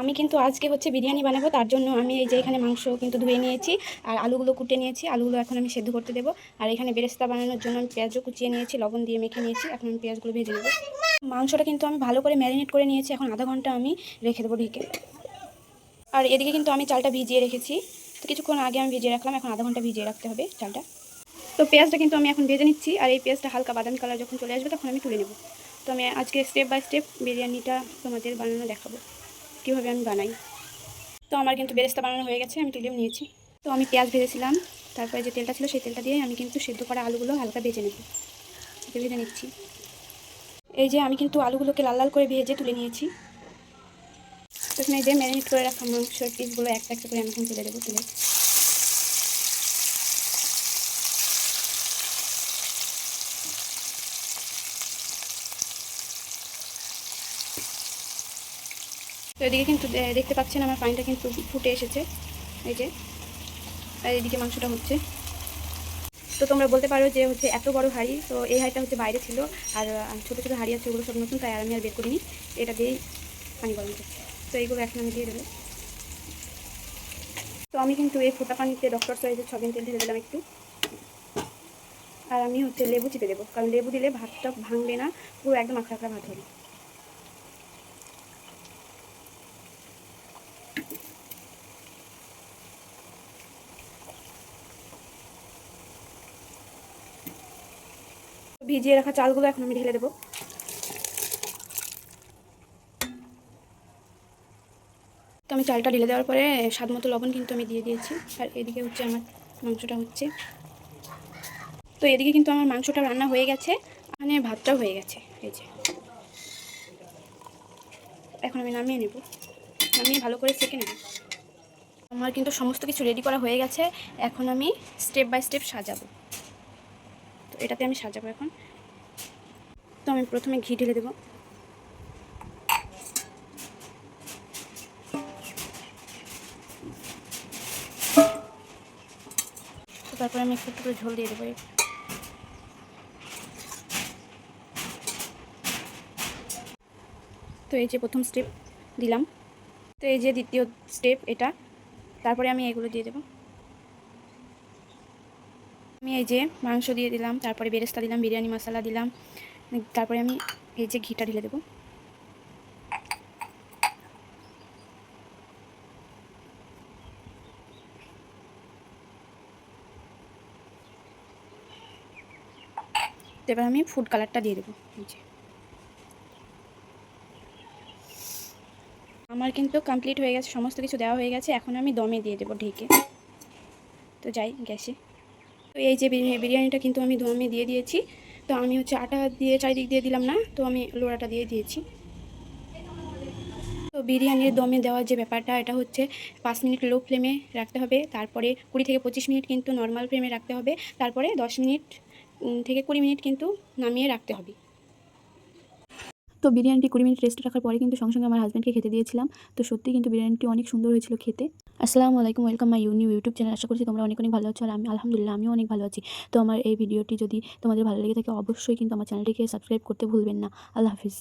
আমি কিন্তু আজকে হচ্ছে বিরিয়ানি বানাবো, তার জন্য আমি এই যে এখানে মাংস কিন্তু ধুয়ে নিয়েছি, আর আলুগুলো কুটে নিয়েছি, আলুগুলো এখন আমি সেদ্ধ করতে দেবো। আর এখানে বেরেস্তা বানানোর জন্য আমি পেঁয়াজও কুচিয়ে নিয়েছি, লবণ দিয়ে মেখে নিয়েছি, এখন আমি পেঁয়াজগুলো ভেজে নেব। মাংসটা কিন্তু আমি ভালো করে ম্যারিনেট করে নিয়েছি, এখন আধা ঘণ্টা আমি রেখে দেবো ঢেকে। আর এদিকে কিন্তু আমি চালটা ভিজিয়ে রেখেছি, তো কিছুক্ষণ আগে আমি ভিজিয়ে রাখলাম, এখন আধা ঘণ্টা ভিজিয়ে রাখতে হবে চালটা। তো পেঁয়াজটা কিন্তু আমি এখন ভেজে নিচ্ছি, আর এই পেঁয়াজটা হালকা বাদামি কালার যখন চলে আসবে তখন আমি তুলে নেব। তো আমি আজকে স্টেপ বাই স্টেপ বিরিয়ানিটা তোমাদের বানানো দেখাবো। কীভাবে আমি বানাই? তো আমার কিন্তু বেরেস্তা বানানো হয়ে গেছে, আমি তুলেও নিয়েছি। তো আমি পেঁয়াজ ভেজেছিলাম, তারপরে যে তেলটা ছিল সেই তেলটা দিয়ে আমি কিন্তু সেদ্ধ করা আলুগুলো হালকা ভেজে নেব। ভেজে নিচ্ছি। এই যে আমি কিন্তু আলুগুলোকে লাল লাল করে ভেজে তুলে নিয়েছি। তো এই যে ম্যারিনেট করে রাখা মাংসের পিসগুলো একটা একটা করে আমি এখন তুলে দেবো, তুলে। তো এদিকে কিন্তু দেখতে পাচ্ছেন আমার পানিটা কিন্তু ফুটে এসেছে, এই যে। আর এদিকে মাংসটা হচ্ছে। তো তোমরা বলতে পারো যে হচ্ছে এত বড় হাঁড়ি, তো এই হাঁড়িটা হচ্ছে বাইরে ছিল, আর ছোটো ছোটো হাঁড়ি আছে, ওগুলো সব নতুন, তাই আমি আর বের করিনি। এটা দিয়েই পানি গরম করছি। তো এইগুলো এখন আমি দিয়ে দেবো। তো আমি কিন্তু এই ফোটা পানিতে ডক্টর সাইজের ছদিন তেল ঢেলে দিলাম একটু। আর আমি হচ্ছে লেবু চিপে দেবো, কারণ লেবু দিলে ভাতটা ভাঙবে না, পুরো একদম আঁকড়া আঁকড়া ভাত হবে। ভিজিয়ে রাখা চালগুলো এখন আমি ঢেলে দেবো। তো আমি চালটা ঢেলে দেওয়ার পরে স্বাদ মতো লবণ কিন্তু আমি দিয়ে দিয়েছি। আর এদিকে হচ্ছে আমার মাংসটা হচ্ছে। তো এদিকে কিন্তু আমার মাংসটা রান্না হয়ে গেছে। মানে ভাতটাও হয়ে গেছে, এই যে। এখন আমি নামিয়ে নেব। নামিয়ে ভালো করে সেঁকে নেব। আমার কিন্তু সমস্ত কিছু রেডি করা হয়ে গেছে। এখন আমি স্টেপ বাই স্টেপ সাজাবো। এটাতে আমি সাজাবো এখন। তো আমি প্রথমে ঘি ঢেলে দেবো। তারপরে আমি একটু একটু ঝোল দিয়ে দেবো। তো এই যে প্রথম স্টেপ দিলাম। তো এই যে দ্বিতীয় স্টেপ এটা। তারপরে আমি এগুলো দিয়ে দেবো। আমি এই যে মাংস দিয়ে দিলাম, তারপরে বেরেস্তা দিলাম, বিরিয়ানি মশলা দিলাম, তারপরে আমি এই যে ঘিটা ঢেলে দেবো। এবার আমি ফুড কালারটা দিয়ে দেবো যে। আমার কিন্তু কমপ্লিট হয়ে গেছে, সমস্ত কিছু দেওয়া হয়ে গেছে, এখন আমি দমে দিয়ে দেবো ঢেকে। তো যাই, গ্যাসে। তো এই যে বিরিয়ানি- বিরিয়ানিটা কিন্তু আমি দমে দিয়ে দিয়েছি। তো আমি হচ্ছে আটা দিয়ে চারিদিক দিয়ে দিলাম না, তো আমি লোড়াটা দিয়ে দিয়েছি। তো বিরিয়ানির দমে দেওয়ার যে ব্যাপারটা, এটা হচ্ছে পাঁচ মিনিট লো ফ্লেমে রাখতে হবে, তারপরে কুড়ি থেকে পঁচিশ মিনিট কিন্তু নর্মাল ফ্লেমে রাখতে হবে, তারপরে দশ মিনিট থেকে কুড়ি মিনিট কিন্তু নামিয়ে রাখতে হবে। তো বিরিয়ানিটি কুড়ি মিনিট রেস্ট রাখার পরে কিন্তু সঙ্গে সঙ্গে আমার হাজব্যান্ডকে খেতে দিয়েছিলাম। তো সত্যি কিন্তু বিরিয়ানিটি অনেক সুন্দর হয়েছিল খেতে। আসসালামু আলাইকুম welcome my new YouTube channel আশা করছি তোমরা অনেক অনেক ভালো আছো আর আমি আলহামদুলিল্লাহ আমিও অনেক ভালো আছি। তো আমার এই ভিডিওটি যদি তোমাদের ভালো লেগে থাকে অবশ্যই কিন্তু আমার চ্যানেলটিকে সাবস্ক্রাইব করতে ভুলবেন না। আল্লাহ হাফিজ।